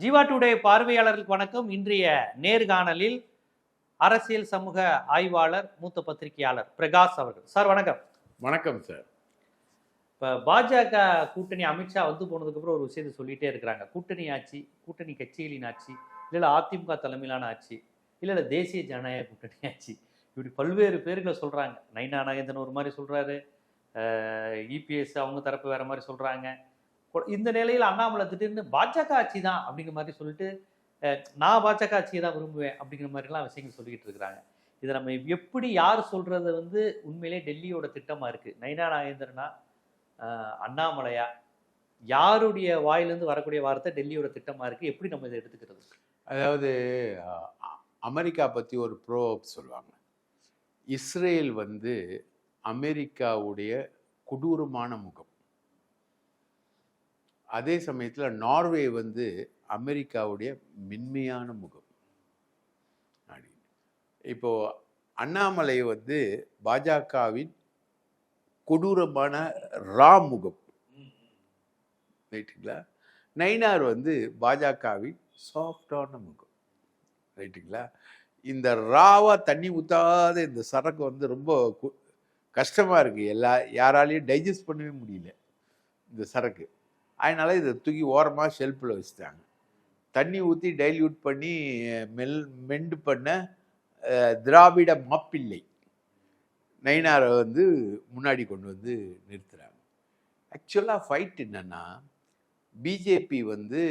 Jeeva today பார்வையாளர்களுக்கு வணக்கம். இன்றைய நேர்காணலில் அரசியல் சமூக ஆய்வாளர் மூத்த பத்திரிகையாளர் பிரகாஷ் அவர்கள். சார் வணக்கம். வணக்கம் சார். இப்போ பாஜக கூட்டணி அமித்ஷா வந்து போனதுக்கு அப்புறம் ஒரு விஷயத்தை சொல்லிட்டே இருக்கிறாங்க. கூட்டணி ஆட்சி கூட்டணி கட்சிகளின் ஆட்சி இல்லை அதிமுக தலைமையிலான ஆட்சி இல்லை இல்லை தேசிய ஜனநாயக கூட்டணி ஆட்சி. இப்படி பல்வேறு பேர்களை சொல்றாங்க. நைனா நாகேந்திரன் ஒரு மாதிரி சொல்றாரு. இபிஎஸ் அவங்க தரப்பு வேற மாதிரி சொல்றாங்க. கொ- இந்த நிலையில் அண்ணாமலை திடீர்னு பாஜக ஆட்சி தான் அப்படிங்கிற மாதிரி சொல்லிட்டு நான் பாஜக ஆட்சியை தான் விரும்புவேன் அப்படிங்கிற மாதிரிலாம் விஷயங்கள் சொல்லிக்கிட்டு இருக்கிறாங்க. இதை நம்ம எப்படி யார் சொல்கிறது வந்து உண்மையிலே டெல்லியோட திட்டமாக இருக்குது நைனா நாகேந்திரனா அண்ணாமலையா? யாருடைய வாயிலிருந்து வரக்கூடிய வார்த்தை டெல்லியோட திட்டமாக இருக்குது எப்படி நம்ம இதை எடுத்துக்கிறது? அதாவது அமெரிக்கா பற்றி ஒரு ப்ரோ சொல்லுவாங்க. இஸ்ரேல் வந்து அமெரிக்காவுடைய கொடூரமான முகம். அதே சமயத்தில் நார்வே வந்து அமெரிக்காவுடைய மென்மையான முகம். இப்போது அண்ணாமலை வந்து பாஜகவின் கொடூரமான ரா முகம். ரைட்டுங்களா? நைனார் வந்து பாஜகவின் சாஃப்டான முகம். ரைட்டுங்களா? இந்த ராவாக தண்ணி ஊற்றாத இந்த சரக்கு வந்து ரொம்ப கு- இருக்குது எல்லா யாராலையும் டைஜஸ்ட் பண்ணவே முடியல. இந்த சரக்கு. அதனால இதை தூக்கி ஓரமாக ஷெல்ஃபில் வச்சுட்டாங்க. தண்ணி ஊற்றி டைல்யூட் பண்ணி மெல் மெண்டு பண்ண திராவிட மாப்பிள்ளை நைனாரை வந்து முன்னாடி கொண்டு வந்து நிறுத்துறாங்க. ஆக்சுவலாக ஃபைட் என்னன்னா பிஜேபி வந்து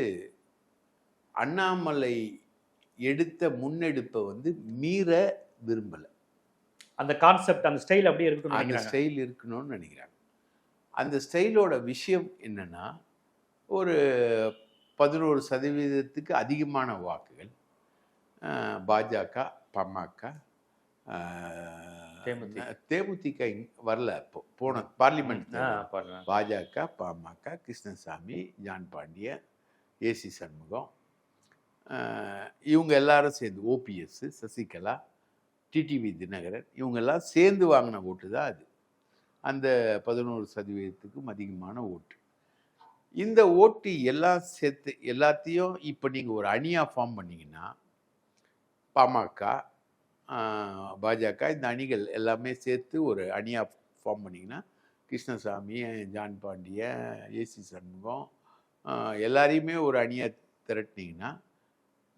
அண்ணாமலை எடுத்த முன்னெடுப்பை வந்து மீற விரும்பலை. அந்த கான்செப்ட் அந்த ஸ்டைல் அப்படியே இருக்கணும்னு அந்த ஸ்டைல் இருக்கணும்னு நினைக்கிறாங்க. அந்த ஸ்டைலோட விஷயம் என்னன்னா ஒரு பதினோரு சதவீதத்துக்கு அதிகமான வாக்குகள் பாஜக பாமக தேமுதிக. வரல இப்போ போன பார்லிமெண்ட். பாஜக பாமக கிருஷ்ணசாமி ஜான் பாண்டியன் ஏசி சண்முகம் இவங்க எல்லாரும் சேர்ந்து ஓபிஎஸ் சசிகலா டிடிவி தினகரன் இவங்க எல்லாம் சேர்ந்து வாங்கின ஓட்டு தான் அது. அந்த பதினோரு சதவீதத்துக்கும் அதிகமான ஓட்டு. இந்த ஓட்டு எல்லாம் சேர்த்து எல்லாத்தையும் இப்போ நீங்கள் ஒரு அணியாக ஃபார்ம் பண்ணிங்கன்னா பாமக பாஜக இந்த அணிகள் எல்லாமே சேர்த்து ஒரு அணியாக ஃபார்ம் பண்ணிங்கன்னா கிருஷ்ணசாமி ஜான் பாண்டியன் ஏசி சண்முகம் எல்லாரையுமே ஒரு அணியாக திரட்டினீங்கன்னா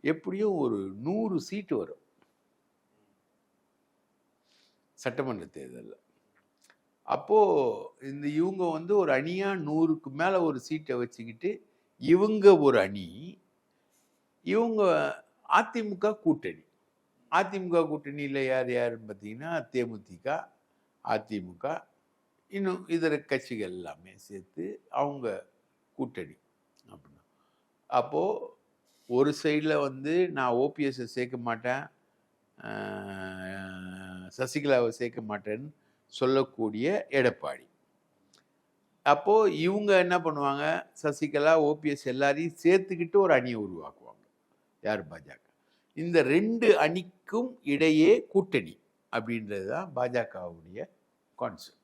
எப்படியும் ஒரு நூறு சீட்டு வரும். சட்டமன்ற தேர்தலில். அப்போது இந்த இவங்க வந்து ஒரு அணியாக நூறுக்கு மேலே ஒரு சீட்டை வச்சுக்கிட்டு இவங்க ஒரு அணி இவங்க அதிமுக கூட்டணி. அதிமுக கூட்டணியில் யார் யாருன்னு பார்த்தீங்கன்னா தேமுதிக அதிமுக இன்னும் இதர கட்சிகள் எல்லாமே சேர்த்து அவங்க கூட்டணி அப்படின்னா. அப்போது ஒரு சைடில் வந்து நான் ஓபிஎஸ்ஸை சேர்க்க மாட்டேன் சசிகலாவை சேர்க்க மாட்டேன்னு சொல்லக்கூடிய எடப்பாடி. அப்போது இவங்க என்ன பண்ணுவாங்க? சசிகலா ஓபிஎஸ் எல்லாரையும் சேர்த்துக்கிட்டு ஒரு அணியை உருவாக்குவாங்க. யார்? பாஜக. இந்த ரெண்டு அணிக்கும் இடையே கூட்டணி அப்படின்றது தான் பாஜகவுடைய கான்செப்ட்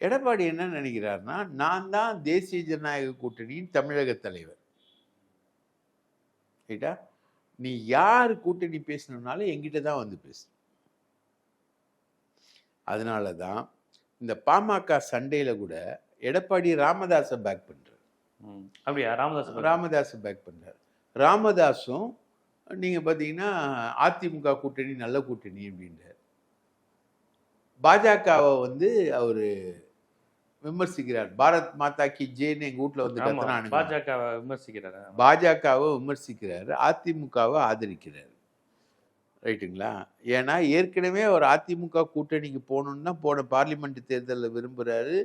எடப்பாடி என்ன நினைக்கிறாருன்னா நான் தான் தேசிய ஜனநாயக கூட்டணியின் தமிழக தலைவர். ரைட்டா? நீ யார் கூட்டணி பேசணுன்னாலும் என்கிட்ட தான் வந்து பேசு. அதனால தான் இந்த பாமக சண்டையில கூட எடப்பாடி ராமதாஸை பேக் பண்றாரு. ம். அப்படியா? ராமதாஸ். ராமதாஸை பேக் பண்றாரு. ராமதாஸும் நீங்க பார்த்தீங்கன்னா அதிமுக கூட்டணி நல்ல கூட்டணி அப்படின்றார். பாஜகவை வந்து அவரு விமர்சிக்கிறார். பாரத் மாதா கி ஜேன்னு எங்க வீட்ல வந்து ஆமா, கத்துனானுங்க. பாஜக விமர்சிக்கிறாரு. பாஜகவை விமர்சிக்கிறாரு அதிமுகவை ஆதரிக்கிறாரு. ரைட்டுங்களா? ஏன்னா ஏற்கனவே அவர் அதிமுக கூட்டணிக்கு போகணுன்னா போன பார்லிமெண்ட் தேர்தலில் விரும்புகிறாரு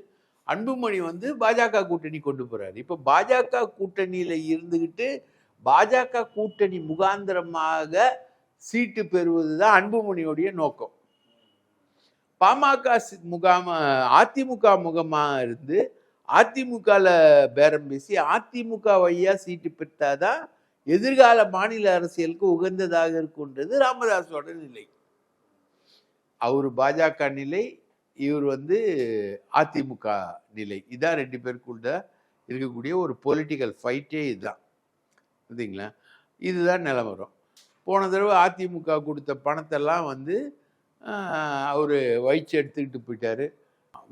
அன்புமணி வந்து பாஜக கூட்டணி கொண்டு போகிறாரு இப்போ பாஜக கூட்டணியில் இருந்துக்கிட்டு பாஜக கூட்டணி முகாந்திரமாக சீட்டு பெறுவது தான் அன்புமணியோடைய நோக்கம். பாமக முகாம அதிமுக முகமாக இருந்து அதிமுகவில் பேரம் பேசி அதிமுக வழியாக சீட்டு பெற்றாதான் எதிர்கால மாநில அரசியலுக்கு உகந்ததாக இருக்குன்றது ராமதாஸோட நிலை. அவர் பாஜக நிலை இவர் வந்து அதிமுக நிலை. இதான் ரெண்டு பேருக்குள்ள இருக்கக்கூடிய ஒரு பொலிட்டிக்கல் ஃபைட்டே இதுதான். பார்த்தீங்களா இதுதான் நிலவரம். போன தடவை அதிமுக கொடுத்த பணத்தெல்லாம் வந்து அவர் வயிற்று எடுத்துக்கிட்டு போயிட்டாரு.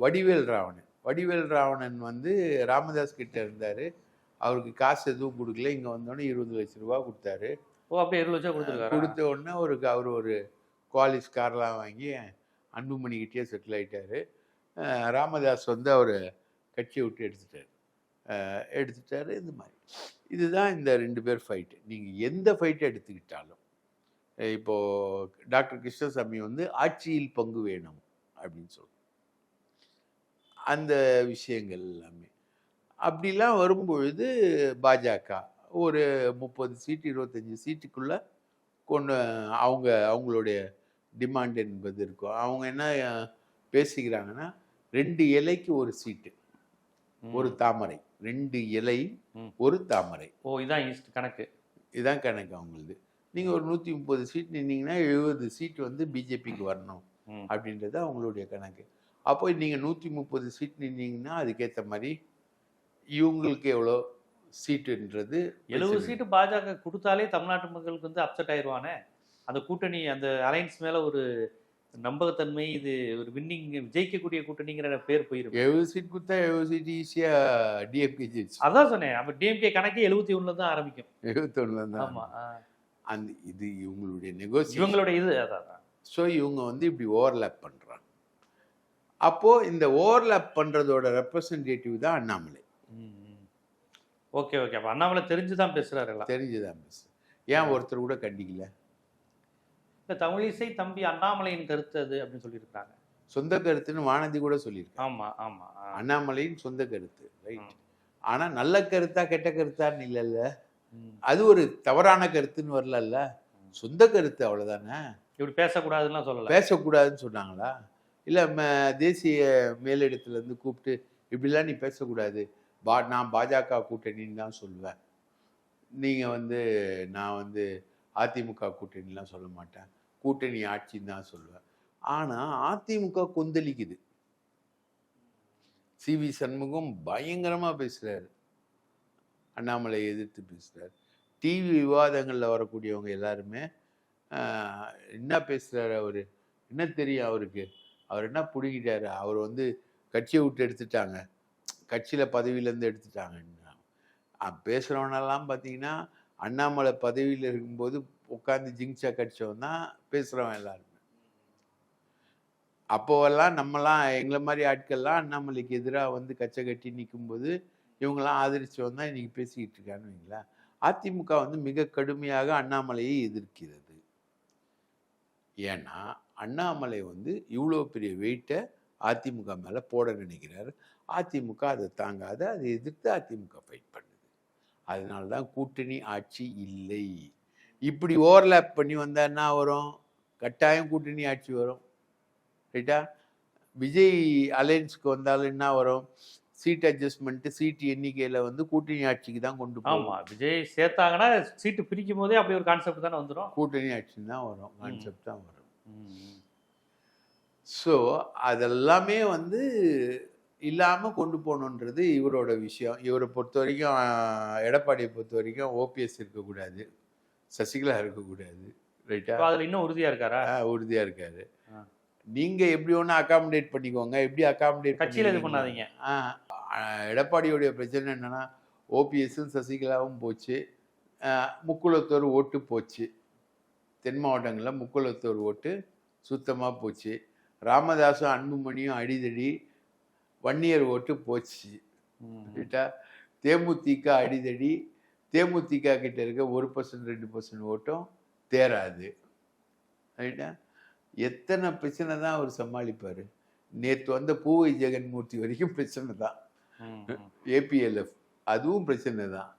வடிவேல் ராவணன். வடிவேல் ராவணன் வந்து ராமதாஸ் கிட்ட இருந்தார். அவருக்கு காசு எதுவும் கொடுக்கல. இங்கே வந்தோடனே இருபது லட்ச ரூபா கொடுத்தாரு. ஓ அப்படியே இருபது லட்சம் கொடுத்துருக்காரு? கொடுத்த உடனே ஒரு அவர் ஒரு குவாலிஸ் கார்லாம் வாங்கி அன்புமணிக்கிட்டே செட்டில் ஆயிட்டாரு. அஹ் ராமதாஸ் வந்து அவர் கட்சியை விட்டு எடுத்துட்டார். எடுத்துட்டாரு. இந்த மாதிரி. இதுதான் இந்த ரெண்டு பேர் ஃபைட்டு நீங்கள் எந்த ஃபைட்டை எடுத்துக்கிட்டாலும் அஹ் இப்போ டாக்டர் கிருஷ்ணசாமி வந்து ஆட்சியில் பங்கு வேணும் அப்படின்னு சொல்றோம் அந்த விஷயங்கள் எல்லாமே. அப்படிலாம் வரும்பொழுது பாஜக ஒரு முப்பது சீட்டு இருபத்தஞ்சி சீட்டுக்குள்ள கொண்டு அவங்க அவங்களுடைய டிமாண்ட் என்பது இருக்கும் அவங்க என்ன பேசிக்கிறாங்கன்னா ரெண்டு இலைக்கு ஒரு சீட்டு. ஒரு தாமரை ரெண்டு இலை. ஒரு தாமரை ஓ இதான் ஈஸ்ட் கணக்கு இதான் கணக்கு அவங்களுது நீங்கள் ஒரு நூற்றி முப்பது சீட் நின்னீங்கன்னா எழுபது சீட் வந்து பிஜேபிக்கு வரணும். அப்படின்றது அவங்களுடைய கணக்கு அப்போ நீங்கள் நூற்றி முப்பது சீட் நின்னீங்கன்னா அதுக்கேற்ற மாதிரி இவங்களுக்கு எவ்வளோ சீட்டுன்றது எழுபது. சீட்டு பாஜக கொடுத்தாலே தமிழ்நாட்டு மக்களுக்கு வந்து அப்செட் ஆயிடுவானே அந்த கூட்டணி அந்த அலைன்ஸ் மேல ஒரு நம்பகத்தன்மை இது ஒரு வின்னிங் ஜெயிக்கக்கூடிய கூட்டணிங்கிற பேர் போயிருக்கு எழுபது சீட் கொடுத்தா எழுபது சீட் ஈஸியாக டிஎம்கே ஜெயிச்சு அதான் சொன்னேன் அப்ப டிஎம்கே கணக்கே எழுபத்தி ஒண்ணுல தான் ஆரம்பிக்கும் எழுபத்தொன்னுல தான் ஆமா ஆ. அந்த இது இவங்களுடைய நெகோசியேஷன் இவங்களோட இது அதான். ஸோ இவங்க வந்து இப்படி ஓவர்லேப் பண்ணுறாங்க அப்போது இந்த ஓவர்லேப் பண்ணுறதோட ரெப்ரசன்டேட்டிவ் தான் அண்ணாமலை. Okay okay. அப்ப அண்ணாமலை தெரிஞ்சுதான் பேசுறாரு எல்லாம். தெரிஞ்சுதான் மிஸ் ஏன் ஒருத்தர் கூட கண்டிக்கல? இந்த தமிழிசை தம்பி அண்ணாமலையின் கருத்து அது அப்படின்னு சொல்லியிருக்காங்க சொந்த கருத்துன்னு வானதி கூட சொல்லியிருக்காங்க ஆமா ஆமா. ஆ. அண்ணாமலையின் சொந்த கருத்து ரைட் ம். ஆனா நல்ல கருத்தா கெட்ட கருத்தான்னு இல்லைல்ல. அது ஒரு தவறான கருத்துன்னு வரலல்ல. சொந்த கருத்து அவ்வளவுதானே? இப்படி பேசக்கூடாதுன்னு சொல்லல. பேசக்கூடாதுன்னு சொன்னாங்களா? இல்ல தேசிய மேலிடத்துல இருந்து கூப்பிட்டு இப்படிலாம் நீ பேசக்கூடாது. பா நான் பாஜக கூட்டணின்னு தான் சொல்லுவேன். நீங்கள் வந்து நான் வந்து அதிமுக கூட்டணிலாம் சொல்ல மாட்டேன். கூட்டணி ஆட்சின்னு தான் சொல்லுவேன். ஆனால் அதிமுக கொந்தளிக்குது. சி வி சண்முகம் பயங்கரமாக பேசுகிறாரு அண்ணாமலை எதிர்த்து பேசுகிறார் டிவி விவாதங்களில் வரக்கூடியவங்க எல்லாருமே என்ன பேசுகிறாரு அவர்? என்ன தெரியும் அவருக்கு? அவர் என்ன பிடிக்கிட்டாரு அவர் வந்து கட்சியை விட்டு எடுத்துட்டாங்க. கட்சியில் பதவியிலேருந்து எடுத்துட்டாங்க பேசுகிறவனெல்லாம் பார்த்தீங்கன்னா அண்ணாமலை பதவியில் இருக்கும்போது உட்காந்து ஜிங்சா கடிச்சவன் தான் பேசுகிறவன் எல்லாருமே. அப்போவெல்லாம் நம்மலாம் எங்களை மாதிரி ஆட்கள்லாம் அண்ணாமலைக்கு எதிராக வந்து கச்சை கட்டி நிற்கும்போது இவங்களாம் ஆதரிச்சவன் தான் இன்றைக்கி பேசிக்கிட்டு இருக்கான்னு வைங்களேன். அதிமுக வந்து மிக கடுமையாக அண்ணாமலையை எதிர்க்கிறது. ஏன்னா அண்ணாமலை வந்து இவ்வளோ பெரிய வெயிட்டை அதிமுக மேலே போட நினைக்கிறாரு. அதிமுக அதை தாங்காத அதை எதிர்த்து அதிமுக ஃபைட் பண்ணுது. அதனால தான் கூட்டணி ஆட்சி இல்லை. இப்படி ஓவர்லேப் பண்ணி வந்தா என்ன வரும்? கட்டாயம் கூட்டணி ஆட்சி வரும். ரைட்டா விஜய் அலையன்ஸ்க்கு வந்தாலும் என்ன வரும்? சீட் அட்ஜஸ்ட்மெண்ட்டு சீட் எண்ணிக்கையில் வந்து கூட்டணி ஆட்சிக்கு தான் கொண்டு ஆமா போகும் விஜய் சேர்த்தாங்கன்னா சீட்டு பிரிக்கும் போதே அப்படி ஒரு கான்செப்ட் தானே வந்துடும் கூட்டணி ஆட்சி தான் வரும். கான்செப்ட் தான் வரும். ஸோ அதெல்லாமே வந்து இல்லாமல் கொண்டு போகணுன்றது இவரோட விஷயம். இவரை பொறுத்த வரைக்கும் எடப்பாடியை பொறுத்த வரைக்கும் ஓபிஎஸ் இருக்கக்கூடாது. சசிகலா இருக்கக்கூடாது. ரைட்டா? அதுல இன்னும் உறுதியா இருக்காரா? உறுதியாக இருக்காரு. ஆ. நீங்கள் எப்படி ஒன்று அகாமடேட் பண்ணிக்கோங்க. எப்படி அகாமடேட் கட்சியில இது பண்ணாதீங்க. எடப்பாடியோடைய பிரச்சனை என்னன்னா ஓபிஎஸும் சசிகலாவும் போச்சு. முக்குளத்தோர் ஓட்டு போச்சு. தென் மாவட்டங்களில் முக்குளத்தோர் ஓட்டு சுத்தமாக போச்சு. ராமதாசும் அன்புமணியும் அடிதடி வன்னியர் ஓட்டு போச்சு. ரைட்டா தேமுதிக அடிதடி தேமுதிக கிட்ட இருக்க ஒரு பர்சன்ட் ரெண்டு பர்சன்ட் ஓட்டும் தேராது. ரைட்டா எத்தனை பிரச்சனை தான் அவர் சமாளிப்பார். நேற்று வந்த பூவை ஜெகன்மூர்த்தி வரைக்கும் பிரச்சனை தான். ஏபிஎல்எஃப் அதுவும் பிரச்சனை தான்.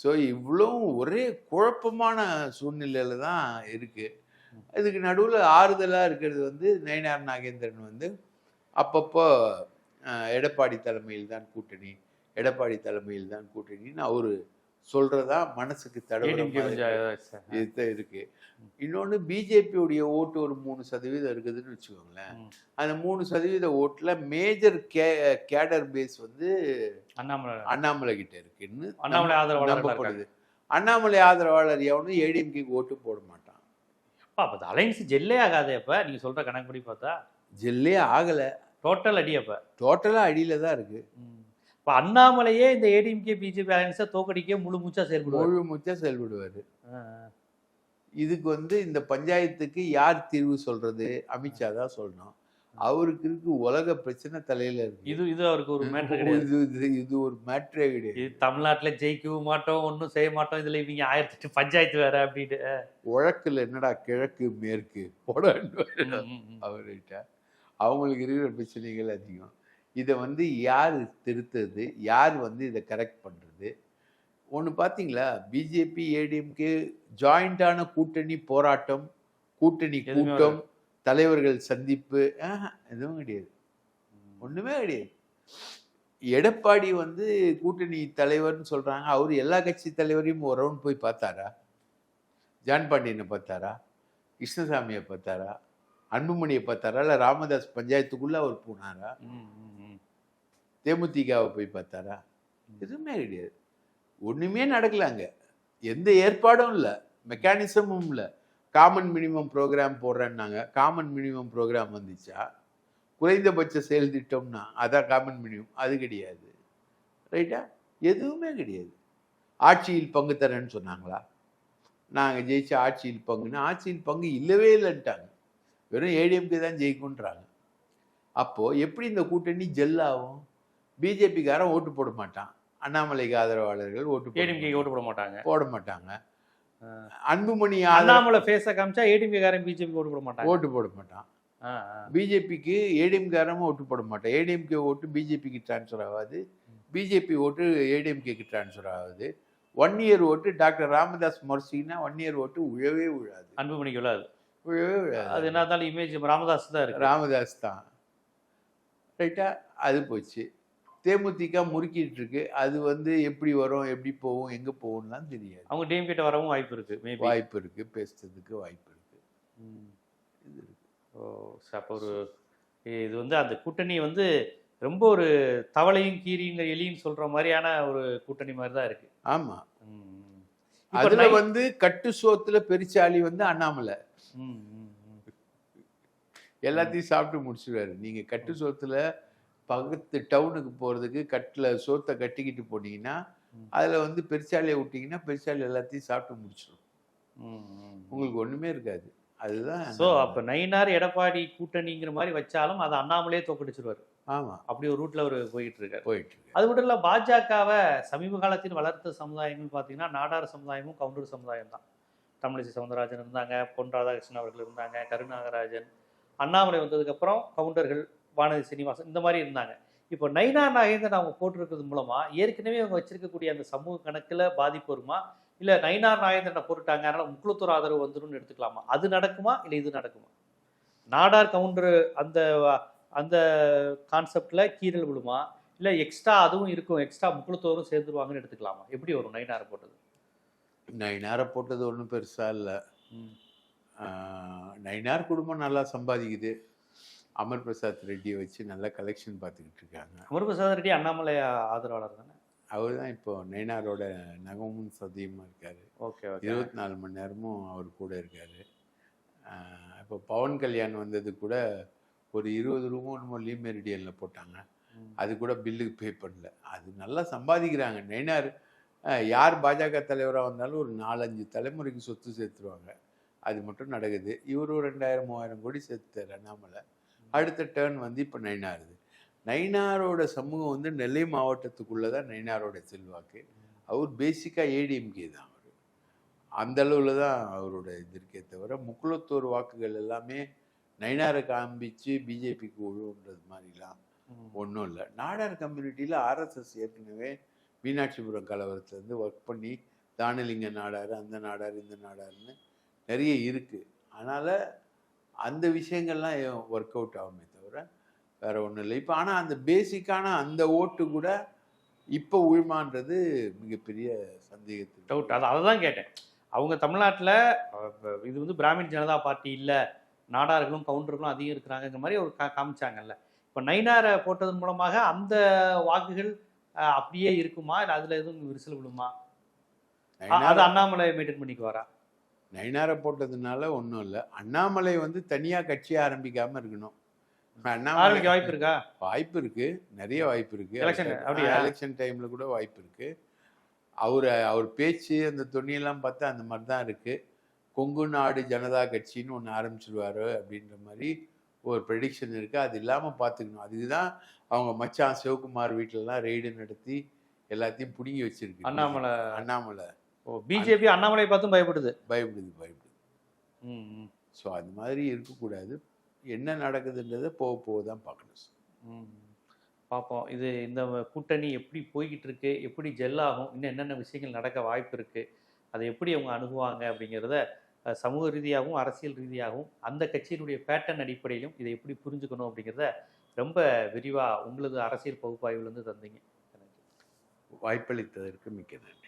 ஸோ இவ்வளோ ஒரே குழப்பமான சூழ்நிலையில தான் இருக்கு. இதுக்கு நடுவில் ஆறுதலாக இருக்கிறது வந்து நயினார் நாகேந்திரன் வந்து அப்பப்போ எடப்பாடி தலைமையில் தான் கூட்டணி எடப்பாடி தலைமையில் தான் கூட்டணின்னு அவரு சொல்றதா மனசுக்கு தடவை இருக்கு. இன்னொன்று பிஜேபியுடைய ஓட்டு ஒரு மூணு சதவீதம் இருக்குதுன்னு வச்சுக்கோங்களேன். அந்த மூணு சதவீத ஓட்டுல மேஜர் கே கேடர் பேஸ் வந்து அண்ணாமலை. அண்ணாமலை கிட்ட இருக்குன்னு அண்ணாமலை ஆதரவாளர்களா நம்பப்படுது. அண்ணாமலை ஆதரவாளர் எவனும் ஏடிஎம்கேக்கு ஓட்டு போட மாட்டான். அப்பா அப்போ அலைன்ஸ் ஜெல்லே ஆகாதே அப்போ நீங்கள் சொல்கிற கணக்குப்படி பார்த்தா? ஜெல்லே ஆகலை. டோட்டல் அடி அப்போ. டோட்டலாக அடியில் தான் இருக்குது இப்போ அண்ணாமலையே இந்த ஏடிஎம்கே பிஜேபி அலைன்ஸை தோக்கடிக்க முழு மூச்சா செயல்படுவார். முழு முச்சா செயல்படுவார். இதுக்கு வந்து இந்த பஞ்சாயத்துக்கு யார் தீர்வு சொல்றது? அமித்ஷா தான் சொல்லணும். அவருக்கு இருக்கு உலக பிரச்சனை தலையில இருக்கு. இது இது அவருக்கு ஒரு மேட்ரு கிடையாது. இது இது- ஒரு மேட்ரே கிடையாது. இது தமிழ்நாட்டுல ஜெயிக்கவும் மாட்டோம் ஒன்றும் செய்ய மாட்டோம் இதுல இவங்க ஆயிரத்தி எட்டு பஞ்சாயத்து வேற அப்படின்ட்டு. உழக்குல என்னடா கிழக்கு மேற்கு ம். அவர்கிட்ட. அவங்களுக்கு இருக்கிற பிரச்சனைகள் அதிகம். இதை வந்து யார் திருத்துறது? யார் வந்து இதை கரெக்ட் பண்ணுறது ஒன்று பார்த்தீங்களா? பிஜேபி ஏடிஎம்கே ஜாயிண்டான கூட்டணி போராட்டம் கூட்டணி கூட்டம் தலைவர்கள் சந்திப்பு எதுவும் கிடையாது. ஒன்றுமே கிடையாது. எடப்பாடி வந்து கூட்டணி தலைவர்னு சொல்கிறாங்க அவர் எல்லா கட்சி தலைவரையும் ஒரு ரவுண்ட் போய் பார்த்தாரா? ஜான் பாண்டியனை பார்த்தாரா? கிருஷ்ணசாமியை பார்த்தாரா? அன்புமணியை பார்த்தாரா? இல்லை ராமதாஸ் பஞ்சாயத்துக்குள்ளே அவர் போனாரா. தேமுதிகவை போய் பார்த்தாரா? எதுவுமே கிடையாது. ஒன்றுமே நடக்கலாங்க எந்த ஏற்பாடும் இல்லை. மெக்கானிசமும் இல்லை. காமன் மினிமம் ப்ரோக்ராம் போடுறேன்னாங்க. காமன் மினிமம் ப்ரோக்ராம் வந்துச்சா? குறைந்தபட்ச செயல் திட்டம்னா அதான் காமன் மினிமம் அது கிடையாது. ரைட்டா எதுவுமே கிடையாது. ஆட்சியில் பங்கு தரேன்னு சொன்னாங்களா? நாங்கள் ஜெயிச்ச ஆட்சியில் பங்குன்னு ஆட்சியில் பங்கு இல்லவே இல்லைன்ட்டாங்க. வெறும் ஏடிஎம்கே தான் ஜெயிக்கும்ன்றாங்க. அப்போது எப்படி இந்த கூட்டணி ஜெல்லாகும்? பிஜேபிக்காரன் ஓட்டு போட மாட்டான். அண்ணாமலைக்கு ஆதரவாளர்கள் ஓட்டு ஏடிஎம்கே ஓட்டு போட மாட்டாங்க. போட மாட்டாங்க. அன்புமணி அண்ணாமலை ஃபேஸை காமிச்சா ஏடிஎம்கே காரன் பிஜேபி ஓட்டு போட மாட்டாங்க. ஓட்டு போட மாட்டான். பிஜேபிக்கு ஏடிஎம்காரமும் ஓட்டு போட மாட்டான். ஏடிஎம்கே ஓட்டு பிஜேபிக்கு ட்ரான்ஸ்ஃபர் ஆகாது. பிஜேபி ஓட்டு ஏடிஎம்கேக்கு ட்ரான்ஸ்ஃபர் ஆகுது. ஒன் இயர் ஓட்டு டாக்டர் ராமதாஸ் மொர்சினா ஒன் இயர் ஓட்டு உழவே விழாது அன்புமணிக்கு விழாது விழாது அது என்ன இருந்தாலும் இமேஜ் ராமதாஸ் தான் இருக்கு. ராமதாஸ் தான். ரைட்டா அது போச்சு. தேமுதிக முறுக்கிட்டு இருக்கு. அது வந்து எப்படி வரும் எப்படி போகும் எங்க போகும்லாம் தெரியாது. அவங்க டிஎம் கிட்ட வரவும் வாய்ப்பு இருக்கு வாய்ப்பு இருக்கு பேசுறதுக்கு வாய்ப்பு இருக்கு. இது ஓ அப்போ ஒரு இது வந்து அந்த கூட்டணி வந்து ரொம்ப ஒரு தவளையும் கீரியும் எலியும் சொல்ற மாதிரியான ஒரு கூட்டணி மாதிரி தான் இருக்கு. ஆமா. ம். இப்ப அதுல வந்து கட்டு சோத்துல பெருச்சாளி வந்து அண்ணாமலை. எல்லாத்தையும் சாப்பிட்டு முடிச்சிடுவாரு நீங்க கட்டு சோத்துல பக்கத்து டவுனுக்கு போறதுக்கு கட்டுல சோத்தை கட்டிக்கிட்டு போனீங்கன்னா. அதுல வந்து பெருச்சாலியை விட்டீங்கன்னா பெருச்சாலி எல்லாத்தையும் சாப்பிட்டு முடிச்சிடும். உங்களுக்கு ஒண்ணுமே இருக்காது அதுதான் ஸோ அப்ப நயினார் எடப்பாடி கூட்டணிங்கிற மாதிரி வச்சாலும் அதை அண்ணாமலையே தோக்கடிச்சிருவாரு ஆமா. அப்படி ஒரு ரூட்ல அவர் போயிட்டு இருக்காரு போயிட்டு அது மட்டும் இல்ல பாஜகவை சமீப காலத்தில் வளர்த்த சமுதாயங்கள் பார்த்தீங்கன்னா நாடார் சமுதாயமும் கவுண்டர் சமுதாயம் தான். தமிழிசை சவுந்தரராஜன் இருந்தாங்க பொன் ராதாகிருஷ்ணன் அவர்கள் இருந்தாங்க கருநாகராஜன் அண்ணாமலை வந்ததுக்கப்புறம் கவுண்டர்கள் வானதி சீனிவாசன் இந்த மாதிரி இருந்தாங்க. இப்போ நைனா நாகேந்திரன் அவங்க போட்டிருக்கிறது மூலமா ஏற்கனவே அவங்க வச்சிருக்கக்கூடிய அந்த சமூக கணக்குல பாதிப்பு வருமா? இல்ல நயினார் நாகேந்திரனை போட்டுட்டாங்க அதனால முக்குளத்தூர் ஆதரவு வந்துரும்னு எடுத்துக்கலாமா? அது நடக்குமா? இல்ல இது நடக்குமா? நாடார் கவுண்டர் அந்த அந்த கான்செப்ட்ல கீரல் விழுமா? இல்ல எக்ஸ்ட்ரா அதுவும் இருக்கும் எக்ஸ்ட்ரா முக்குளத்தோரும் சேர்ந்துருவாங்கன்னு எடுத்துக்கலாமா? எப்படி வரும் நைனாரை போட்டது? நைனாரை போட்டது ஒன்றும் பெருசா இல்லை. நைனார் குடும்பம் நல்லா சம்பாதிக்குது. அமர் பிரசாத் ரெட்டியை வச்சு நல்லா கலெக்ஷன் பார்த்துக்கிட்டு இருக்காங்க. அமர் பிரசாத் ரெட்டி அண்ணாமலை ஆதரவாளர் தானே? அவர் தான் இப்போ நைனாரோட நகமும் சதியமாக இருக்காரு. ஓகே இருபத்தி நாலு மணி நேரமும் அவர் கூட இருக்காரு. இப்போ பவன் கல்யாண் வந்தது கூட ஒரு இருபது ரூமோ என்னமோ லீ மெரிடியனில் போட்டாங்க அது கூட பில்லுக்கு பே பண்ணல. அது நல்லா சம்பாதிக்கிறாங்க. நைனார் ஆஹ் யார் பாஜக தலைவராக வந்தாலும் ஒரு நாலஞ்சு தலைமுறைக்கு சொத்து சேர்த்துருவாங்க. அது மட்டும் நடக்குது. இவர் ஒரு ரெண்டாயிரம் மூவாயிரம் கோடி சேர்த்துட்டார் அண்ணாமலை. அடுத்த டேர்ன் வந்து இப்போ நைனாருது நைனாரோட சமூகம் வந்து நெல்லை மாவட்டத்துக்குள்ளே தான் நைனாரோட செல்வாக்கு அவர் பேசிக்காக ஏடிஎம்கே தான் அவர். அந்த அளவில் தான் அவரோட இது இருக்கே தவிர முக்குளத்தூர் வாக்குகள் எல்லாமே நைனாரை காமிச்சு பிஜேபிக்கு விழுன்றது மாதிரிலாம் ஒன்றும் இல்லை. நாடார் கம்யூனிட்டியில் ஆர்எஸ்எஸ் ஏற்கனவே மீனாட்சிபுரம் கலவரத்துலேருந்து ஒர்க் பண்ணி தானலிங்க நாடார் அந்த நாடார் இந்த நாடார்னு நிறைய இருக்குது அதனால் அந்த விஷயங்கள்லாம் ஒர்க் அவுட் ஆகுமே தவிர வேற ஒன்றும் இல்லை. இப்போ ஆனால் அந்த பேசிக்கான அந்த ஓட்டு கூட இப்போ உழுமான்றது மிகப்பெரிய சந்தேகத்துக்கு டவுட் அது அதை தான் கேட்டேன். அவங்க தமிழ்நாட்டில் இது வந்து பிராமின் ஜனதா பார்ட்டி இல்லை. நாடார்களும் கவுண்டர்களும் அதிகம் இருக்கிறாங்கங்கிற மாதிரி ஒரு காமிச்சாங்கல்ல. இப்போ நைனாரை போட்டதன் மூலமாக அந்த வாக்குகள் அப்படியே இருக்குமா? இல்லை அதில் எதுவும் விரிசல் விழுமா? அது அண்ணாமலை மெயின்டைன் பண்ணிக்குவாரா நயினாரை போட்டதுனால ஒன்றும் இல்லை. அண்ணாமலை வந்து தனியாக கட்சி ஆரம்பிக்காம இருக்கணும். அண்ணாமலை வாய்ப்பு இருக்கா? வாய்ப்பு இருக்கு. நிறைய வாய்ப்பு இருக்கு. Election, அப்படியா? எலெக்ஷன் டைம்ல கூட வாய்ப்பு இருக்கு. அவர் அவர் பேச்சு அந்த துணியெல்லாம் பார்த்தா அந்த மாதிரி தான் இருக்கு. கொங்கு நாடு ஜனதா கட்சின்னு ஒன்று ஆரம்பிச்சிருவாரு அப்படின்ற மாதிரி ஒரு ப்ரெடிக்ஷன் இருக்கு. அது இல்லாமல் பார்த்துக்கணும் அதுதான் அவங்க மச்சான் சிவகுமார் வீட்டிலலாம் ரெய்டு நடத்தி எல்லாத்தையும் பிடுங்கி வச்சிருக்கு. அண்ணாமலை. அண்ணாமலை. ஓ பிஜேபி அண்ணாமலை பார்த்தும் பயப்படுது. பயப்படுது பயப்படுது. ம், ஸோ அது மாதிரி இருக்கக்கூடாது. என்ன நடக்குதுன்றதை போக போக தான் பார்க்கணும் ம். பார்ப்போம். இது இந்த கூட்டணி எப்படி போய்கிட்டு இருக்கு எப்படி ஜெல்லாகும் இன்னும் என்னென்ன விஷயங்கள் நடக்க வாய்ப்பு இருக்கு அதை எப்படி அவங்க அணுகுவாங்க அப்படிங்கிறத சமூக ரீதியாகவும் அரசியல் ரீதியாகவும் அந்த கட்சியினுடைய பேட்டர்ன் அடிப்படையிலும் இதை எப்படி புரிஞ்சுக்கணும் அப்படிங்கிறத ரொம்ப விரிவாக உங்களது அரசியல் பகுப்பாய்வுலேருந்து தந்தீங்க. வாய்ப்பளித்ததற்கு மிக்க நன்றி